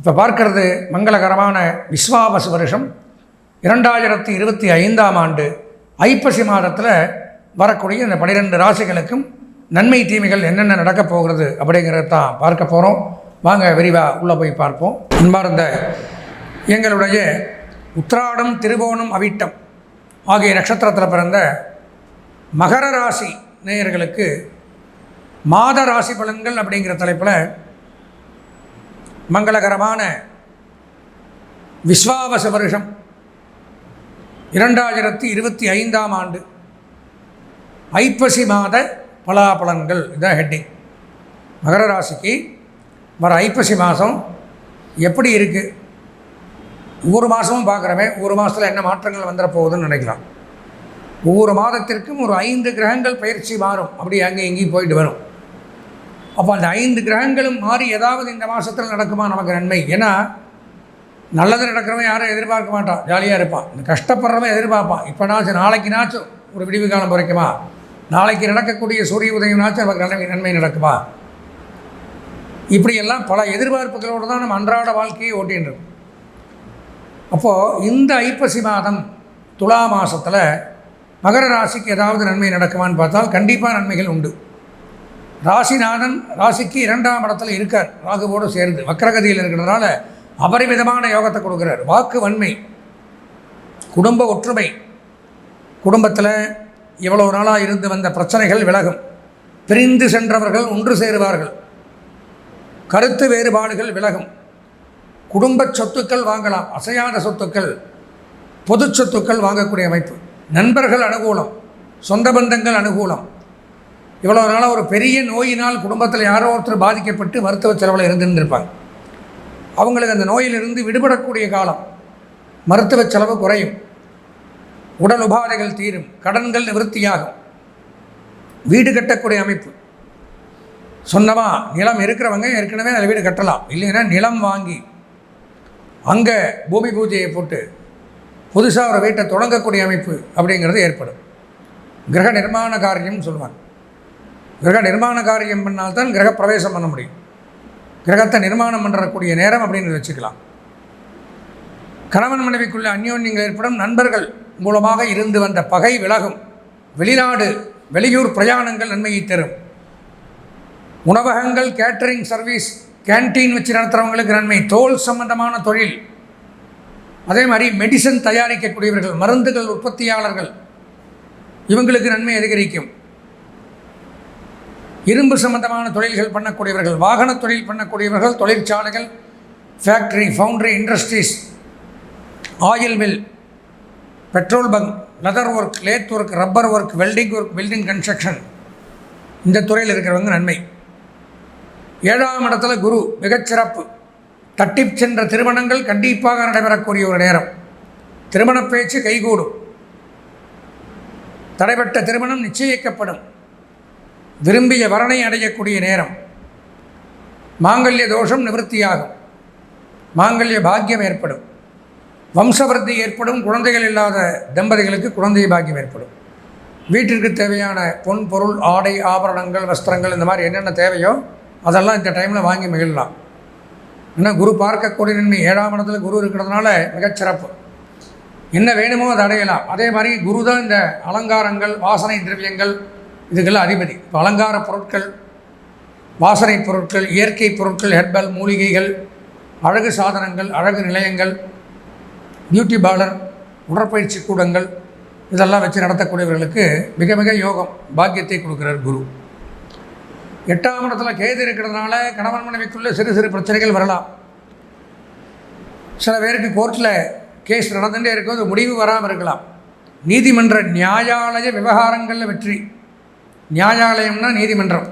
இப்போ பார்க்கறது மங்களகரமான விஸ்வாவசு வருஷம். இரண்டாயிரத்தி இருபத்தி ஐந்தாம் ஆண்டு ஐப்பசி மாதத்தில் வரக்கூடிய இந்த பனிரெண்டு ராசிகளுக்கும் நன்மை தீமைகள் என்னென்ன நடக்கப் போகிறது அப்படிங்கிறத தான் பார்க்க போகிறோம் வாங்க விரிவாக உள்ளே போய் பார்ப்போம். அன்பார்ந்த எங்களுடைய உத்ராடம் திருவோணம் அவிட்டம் ஆகிய நட்சத்திரத்தில் பிறந்த மகர ராசி நேயர்களுக்கு மாத ராசி பலன்கள் அப்படிங்கிற தலைப்பில் மங்களகரமான விஸ்வாவச வருஷம். இரண்டாயிரத்தி இருபத்தி ஐந்தாம் ஆண்டு. ஐப்பசி மாத பலாபலன்கள். இதான் ஹெட்டிங் மகர ராசிக்கு வர ஐப்பசி மாதம் எப்படி இருக்குது ஒவ்வொரு மாதமும் பார்க்குறமே ஒரு மாதத்தில் என்ன மாற்றங்கள் வந்துட போகுதுன்னு நினைக்கலாம். ஒவ்வொரு மாதத்திற்கும் ஒரு ஐந்து கிரகங்கள் பயிற்சி மாறும். அப்படி அங்கே இங்கேயும் போயிட்டு வரும். அப்போ அந்த ஐந்து கிரகங்களும் மாறி ஏதாவது இந்த மாதத்தில் நடக்குமா நமக்கு நன்மை? ஏன்னா நல்லது நடக்கிறவன் யாரும் எதிர்பார்க்க மாட்டான். ஜாலியாக இருப்பான். இந்த கஷ்டப்படுறவன் எதிர்பார்ப்பான். இப்போனாச்சும் நாளைக்குனாச்சும் ஒரு விடிவு காலம் குறைக்குமா? நாளைக்கு நடக்கக்கூடிய சூரிய உதயம்னாச்சும் நமக்கு நன்மை நன்மை நடக்குமா? இப்படியெல்லாம் பல எதிர்பார்ப்புகளோடு தான் நம்ம அன்றாட வாழ்க்கையை ஓட்டின்றோம் அப்போது இந்த ஐப்பசி மாதம் துலா மாதத்தில் மகர ராசிக்கு ஏதாவது நன்மை நடக்குமான்னு பார்த்தால் கண்டிப்பாக நன்மைகள் உண்டு. ராசிநாதன் ராசிக்கு இரண்டாம் இடத்துல இருக்கார். ராகுவோடு சேர்ந்து வக்கரகதியில் இருக்கிறதுனால அபரிமிதமான யோகத்தை கொடுக்குறார். வாக்கு வன்மை குடும்ப ஒற்றுமை குடும்பத்தில் இவ்வளவு நாளாக இருந்து வந்த பிரச்சனைகள் விலகும். பிரிந்து சென்றவர்கள் ஒன்று சேருவார்கள். கருத்து வேறுபாடுகள் விலகும். குடும்ப சொத்துக்கள் வாங்கலாம். அசையாத சொத்துக்கள் பொது சொத்துக்கள் வாங்கக்கூடிய அமைப்பு. நண்பர்கள் அனுகூலம் சொந்த பந்தங்கள் அனுகூலம். இவ்வளோ நாளாக ஒரு பெரிய நோயினால் குடும்பத்தில் யாரோ ஒருத்தர் பாதிக்கப்பட்டு மருத்துவ செலவில் இருந்துருந்துருப்பாங்க. அவங்களுக்கு அந்த நோயிலிருந்து விடுபடக்கூடிய காலம் மருத்துவ செலவு குறையும். உடல் உபாதைகள் தீரும். கடன்கள் நிவர்த்தியாகும். வீடு கட்டக்கூடிய அமைப்பு. சொன்னமா நிலம் இருக்கிறவங்க ஏற்கனவே நல்ல வீடு கட்டலாம். இல்லைன்னா நிலம் வாங்கி அங்கே பூமி பூஜையை போட்டு புதுசாக ஒரு வீட்டை தொடங்கக்கூடிய அமைப்பு அப்படிங்கிறது ஏற்படும். கிரக நிர்மாண காரியம்னு சொல்லுவாங்க. கிரக நிர்மாண காரியம் பண்ணால்தான் கிரக பிரவேசம் பண்ண முடியும். கிரகத்தை நிர்மாணம் பண்ணுறக்கூடிய நேரம் அப்படின்னு வச்சுக்கலாம். கணவன் மனைவிக்குள்ள அந்யோன்யங்கள் ஏற்படும். நண்பர்கள் மூலமாக இருந்து வந்த பகை விலகும். வெளிநாடு வெளியூர் பிரயாணங்கள் நன்மையை தரும். உணவகங்கள் கேட்டரிங் சர்வீஸ் கேன்டீன் வச்சு நடத்துகிறவங்களுக்கு நன்மை. தோல் சம்பந்தமான தொழில். அதே மாதிரி மெடிசன் தயாரிக்கக்கூடியவர்கள் மருந்துகள் உற்பத்தியாளர்கள் இவங்களுக்கு நன்மை அதிகரிக்கும். இரும்பு சம்பந்தமான தொழில்கள் பண்ணக்கூடியவர்கள் வாகன தொழில் பண்ணக்கூடியவர்கள் தொழிற்சாலைகள் factory foundry industries oil mill petrol bunk leather work lathe work rubber work welding work building construction இந்த துறையில் இருக்கிறவங்க நன்மை. ஏழாம் இடத்துல குரு மிகச்சிறப்பு தட்டி சென்ற திருமணங்கள் கண்டிப்பாக நடைபெறக்கூடிய ஒரு நேரம். திருமண பேச்சு கைகூடும். தடைபட்ட திருமணம் நிச்சயிக்கப்படும். விரும்பிய வரனை அடையக்கூடிய நேரம். மாங்கல்ய தோஷம் நிவர்த்தியாகும். மாங்கல்ய பாக்கியம் ஏற்படும். வம்சவர்த்தி ஏற்படும் குழந்தைகள் இல்லாத தம்பதிகளுக்கு குழந்தை பாக்கியம் ஏற்படும். வீட்டிற்கு தேவையான பொன் பொருள் ஆடை ஆபரணங்கள் வஸ்திரங்கள் இந்த மாதிரி என்னென்ன தேவையோ அதெல்லாம் இந்த டைமில் வாங்கி மகிழலாம். ஏன்னா குரு பார்க்கக்கூடிய நன்மை. ஏழாம் இடத்துல குரு இருக்கிறதுனால மிகச்சிறப்பு. என்ன வேணுமோ அதை அடையலாம். அதே மாதிரி குரு தான் இந்த அலங்காரங்கள் வாசனை திரவியங்கள் இதுக்கெல்லாம் அதிபதி. இப்போ அலங்கார பொருட்கள் வாசனை பொருட்கள் இயற்கை பொருட்கள் ஹெர்பல் மூலிகைகள் அழகு சாதனங்கள் அழகு நிலையங்கள் பியூட்டி பார்லர் உடற்பயிற்சி கூடங்கள் இதெல்லாம் வச்சு நடத்தக்கூடியவர்களுக்கு மிக மிக யோகம் பாக்கியத்தை கொடுக்குறார் குரு. எட்டாம் இடத்துல கேது இருக்கிறதுனால கணவன் மனைவிக்குள்ளே சிறு சிறு பிரச்சனைகள் வரலாம். சில பேருக்கு கோர்ட்டில் கேஸ் நடந்துகிட்டே இருக்கும் அது முடிவு வராமல் இருக்கலாம். நீதிமன்ற நியாயாலய விவகாரங்களில் வெற்றி. நியாயாலயம்னா நீதிமன்றம்.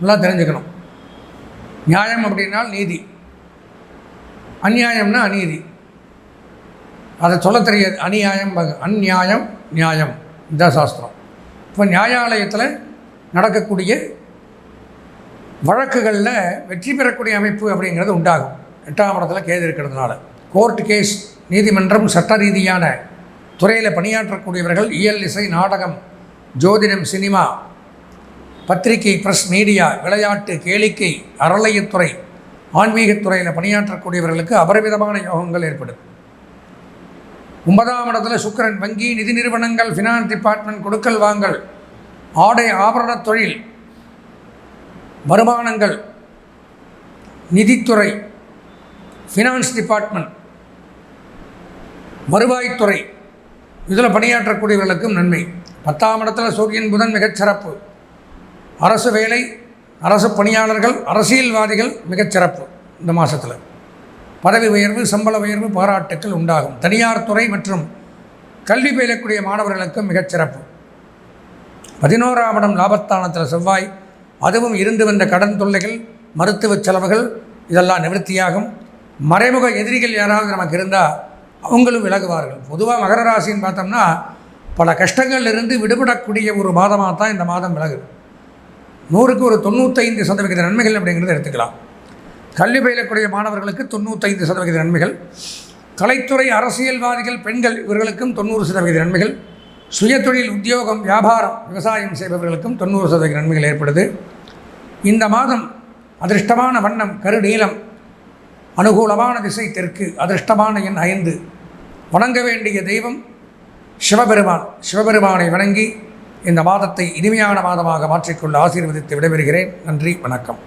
நல்லா தெரிஞ்சுக்கணும். நியாயம் அப்படின்னால் நீதி. அந்நியாயம்னா அநீதி. அதை சொல்ல தெரியாது. அநியாயம் அந்நியாயம் நியாயம். இந்த சாஸ்திரம். இப்போ நியாயாலயத்தில் நடக்கக்கூடிய வழக்குகளில் வெற்றி பெறக்கூடிய அமைப்பு அப்படிங்கிறது உண்டாகும். எட்டாம் இடத்துல கேது இருக்கிறதுனால. கோர்ட் கேஸ் நீதிமன்றம் சட்ட ரீதியான துறையில் பணியாற்றக்கூடியவர்கள் இயல் இசை நாடகம் ஜோதிடம் சினிமா பத்திரிகை ப்ரெஸ் மீடியா விளையாட்டு கேளிக்கை அறளையத்துறை ஆன்மீகத்துறையில் பணியாற்றக்கூடியவர்களுக்கு அபரிமிதமான யோகங்கள் ஏற்படும். ஒன்பதாம் இடத்துல சுக்கரன் வங்கி நிதி நிறுவனங்கள் ஃபினான்ஸ் டிபார்ட்மெண்ட் கொடுக்கல் வாங்கல் ஆடை ஆபரண தொழில் வருமானங்கள் நிதித்துறை ஃபினான்ஸ் டிபார்ட்மெண்ட் வருவாய்த்துறை இதில் பணியாற்றக்கூடியவர்களுக்கும் நன்மை. பத்தாம் இடத்துல சூரியன் புதன் மிகச்சிறப்பு அரசு வேலை அரசு பணியாளர்கள் அரசியல்வாதிகள் மிகச்சிறப்பு இந்த மாதத்தில் பதவி உயர்வு சம்பள உயர்வு பாராட்டுக்கள் உண்டாகும். தனியார் துறை மற்றும் கல்வி பயிலக்கூடிய மாணவர்களுக்கும் மிகச்சிறப்பு பதினோராம் இடம் லாபஸ்தானத்தில் செவ்வாய். அதுவும் இருந்து வந்த கடன் தொல்லைகள் மருத்துவ செலவுகள் இதெல்லாம் நிவர்த்தியாகும். மறைமுக எதிரிகள் யாராவது நமக்கு இருந்தால் அவங்களும் விலகுவார்கள். பொதுவாக மகர ராசின்னு பார்த்தோம்னா பல கஷ்டங்கள்ல இருந்து விடுபடக்கூடிய ஒரு மாதமாக தான் இந்த மாதம் விலகுது நூறுக்கு ஒரு தொண்ணூத்தைந்து சதவிகித நன்மைகள் அப்படிங்கிறத எடுத்துக்கலாம். கல்வி பயிலக்கூடிய மாணவர்களுக்கு தொண்ணூத்தைந்து சதவிகித நன்மைகள். கலைத்துறை அரசியல்வாதிகள் பெண்கள் இவர்களுக்கும் தொண்ணூறு சதவிகித நன்மைகள். சுயதொழில் உத்தியோகம் வியாபாரம் விவசாயம் செய்பவர்களுக்கும் தொண்ணூறு சதவீத நன்மைகள் ஏற்படுது. இந்த மாதம் அதிர்ஷ்டமான வண்ணம் கருநீலம் அனுகூலமான திசை தெற்கு அதிர்ஷ்டமான எண் ஐந்து. வணங்க வேண்டிய தெய்வம் சிவபெருமான் சிவபெருமானை வணங்கி இந்த மாதத்தை இனிமையான மாதமாக மாற்றிக்கொள்ள ஆசீர்வதித்து விடைபெறுகிறேன். நன்றி வணக்கம்.